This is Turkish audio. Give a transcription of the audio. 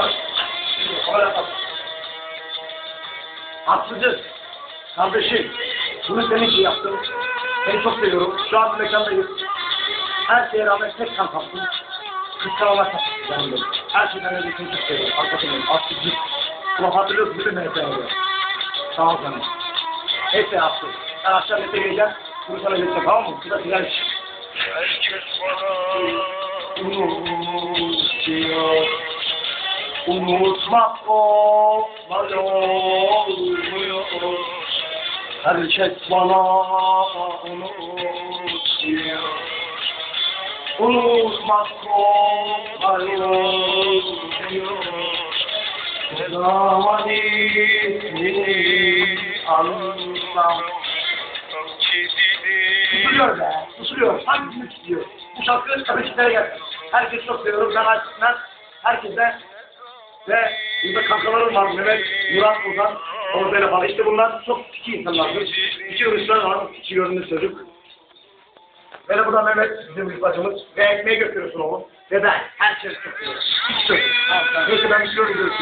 bak. Kamera. Haksızız. Kardeşim. Bunu senin için yaptım. Seni çok seviyorum. Şu an mekandayız. Her şeye rağmen tek kan kaptım. Kıskanamaz yani. Her şeyden önce seni çok seviyorum. Arkadaşım. Haksızlık. Bunu hatırlıyorsun değil mi seviyorum. Sağ ol canım. Neyse yaptım. Ben aşağı nete geleceğim. Bunu sana geçeceğim tamam mı? Bu da güzel bir şey. Herkes bana diyor. Unutmak olmuyor. olmuyor. Herkes bana unut diyor. Unutmak olmuyor. Ne zaman ismini anırsam Usuluyor be, usuluyor. Hangisini istiyor? Bu şarkı kardeşlere gelsin. Herkes çok seviyorum. Ben açısından herkese ve burada kankalarım var. Mehmet, Murat, Ozan, Orada falan. İşte bunlar çok iki insanlardır. İki Hristiyan var. İki görünür çocuk. Ve de burada Mehmet bizim bacımız. Ve ekmeği götürüyorsun oğlum. Ve ben her şeyi çok seviyorum. Hiç söyleyeyim. Neyse ben bir şey görüşürüz.